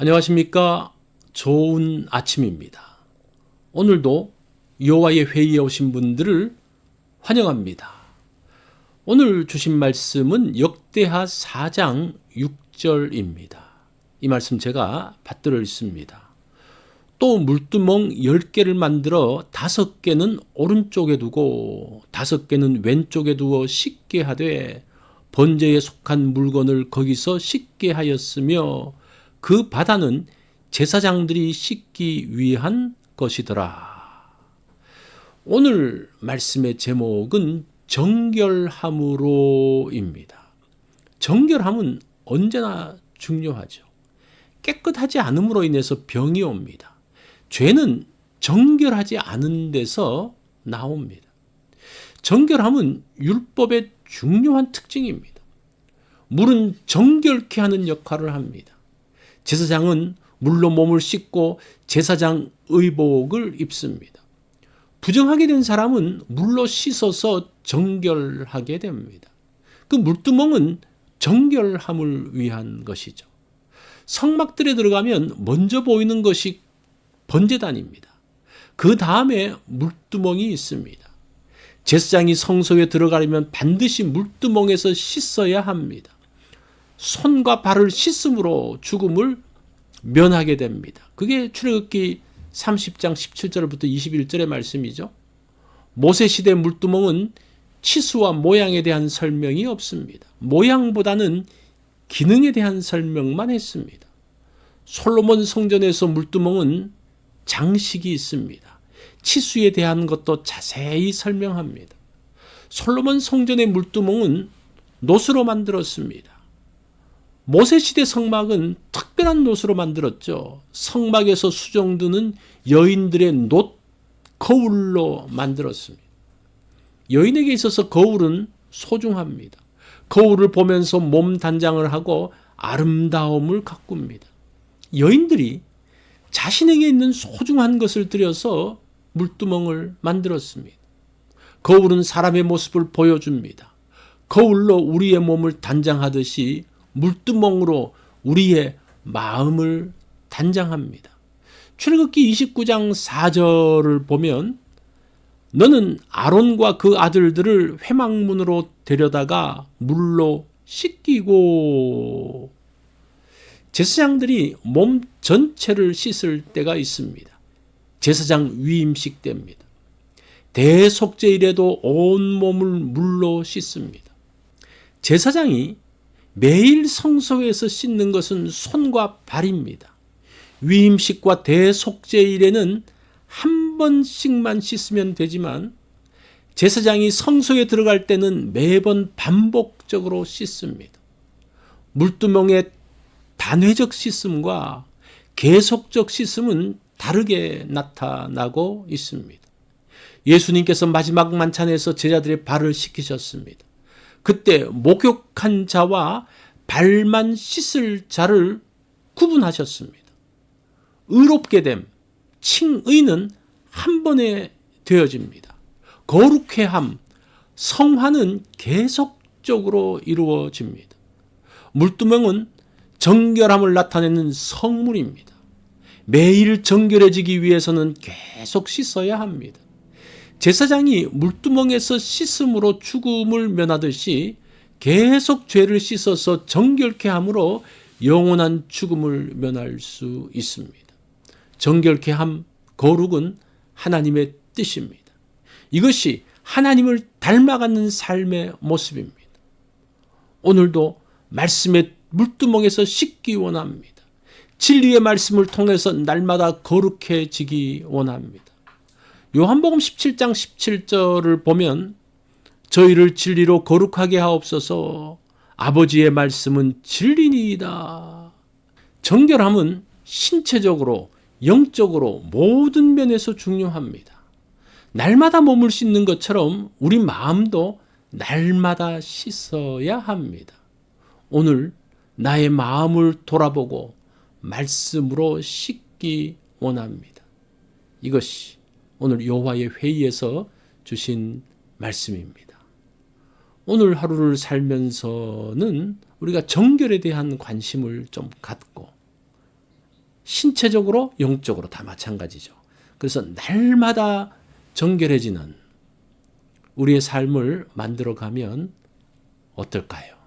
안녕하십니까? 좋은 아침입니다. 오늘도 여호와의 회의에 오신 분들을 환영합니다. 오늘 주신 말씀은 역대하 4장 6절입니다. 이 말씀 제가 받들어 있습니다. 또 물두멍 10개를 만들어 다섯 개는 오른쪽에 두고 다섯 개는 왼쪽에 두어 씻게 하되 번제에 속한 물건을 거기서 씻게 하였으며 그 바다는 제사장들이 씻기 위한 것이더라. 오늘 말씀의 제목은 정결함으로입니다. 정결함은 언제나 중요하죠. 깨끗하지 않음으로 인해서 병이 옵니다. 죄는 정결하지 않은 데서 나옵니다. 정결함은 율법의 중요한 특징입니다. 물은 정결케 하는 역할을 합니다. 제사장은 물로 몸을 씻고 제사장 의복을 입습니다. 부정하게 된 사람은 물로 씻어서 정결하게 됩니다. 그 물두멍은 정결함을 위한 것이죠. 성막들에 들어가면 먼저 보이는 것이 번제단입니다. 그 다음에 물두멍이 있습니다. 제사장이 성소에 들어가려면 반드시 물두멍에서 씻어야 합니다. 손과 발을 씻음으로 죽음을 면하게 됩니다. 그게 출애굽기 30장 17절부터 21절의 말씀이죠. 모세 시대 물두멍은 치수와 모양에 대한 설명이 없습니다. 모양보다는 기능에 대한 설명만 했습니다. 솔로몬 성전에서 물두멍은 장식이 있습니다. 치수에 대한 것도 자세히 설명합니다. 솔로몬 성전의 물두멍은 노수로 만들었습니다. 모세시대 성막은 특별한 노수로 만들었죠. 성막에서 수정두는 여인들의 놋 거울로 만들었습니다. 여인에게 있어서 거울은 소중합니다. 거울을 보면서 몸 단장을 하고 아름다움을 가꿉니다. 여인들이 자신에게 있는 소중한 것을 들여서 물두멍을 만들었습니다. 거울은 사람의 모습을 보여줍니다. 거울로 우리의 몸을 단장하듯이 물두멍으로 우리의 마음을 단장합니다. 출애굽기 29장 4절을 보면 너는 아론과 그 아들들을 회막문으로 데려다가 물로 씻기고 제사장들이 몸 전체를 씻을 때가 있습니다. 제사장 위임식 때입니다. 대속제일에도 온 몸을 물로 씻습니다. 제사장이 매일 성소에서 씻는 것은 손과 발입니다. 위임식과 대속제일에는 한 번씩만 씻으면 되지만 제사장이 성소에 들어갈 때는 매번 반복적으로 씻습니다. 물두멍의 단회적 씻음과 계속적 씻음은 다르게 나타나고 있습니다. 예수님께서 마지막 만찬에서 제자들의 발을 씻기셨습니다. 그때 목욕한 자와 발만 씻을 자를 구분하셨습니다. 의롭게 됨, 칭의는 한 번에 되어집니다. 거룩해 함, 성화는 계속적으로 이루어집니다. 물두멍은 정결함을 나타내는 성물입니다. 매일 정결해지기 위해서는 계속 씻어야 합니다. 제사장이 물두멍에서 씻음으로 죽음을 면하듯이 계속 죄를 씻어서 정결케 함으로 영원한 죽음을 면할 수 있습니다. 정결케 함, 거룩은 하나님의 뜻입니다. 이것이 하나님을 닮아가는 삶의 모습입니다. 오늘도 말씀의 물두멍에서 씻기 원합니다. 진리의 말씀을 통해서 날마다 거룩해지기 원합니다. 요한복음 17장 17절을 보면 저희를 진리로 거룩하게 하옵소서 아버지의 말씀은 진리니이다. 정결함은 신체적으로 영적으로 모든 면에서 중요합니다. 날마다 몸을 씻는 것처럼 우리 마음도 날마다 씻어야 합니다. 오늘 나의 마음을 돌아보고 말씀으로 씻기 원합니다. 이것이 오늘 여호와의 회의에서 주신 말씀입니다. 오늘 하루를 살면서는 우리가 정결에 대한 관심을 좀 갖고 신체적으로 영적으로 다 마찬가지죠. 그래서 날마다 정결해지는 우리의 삶을 만들어 가면 어떨까요?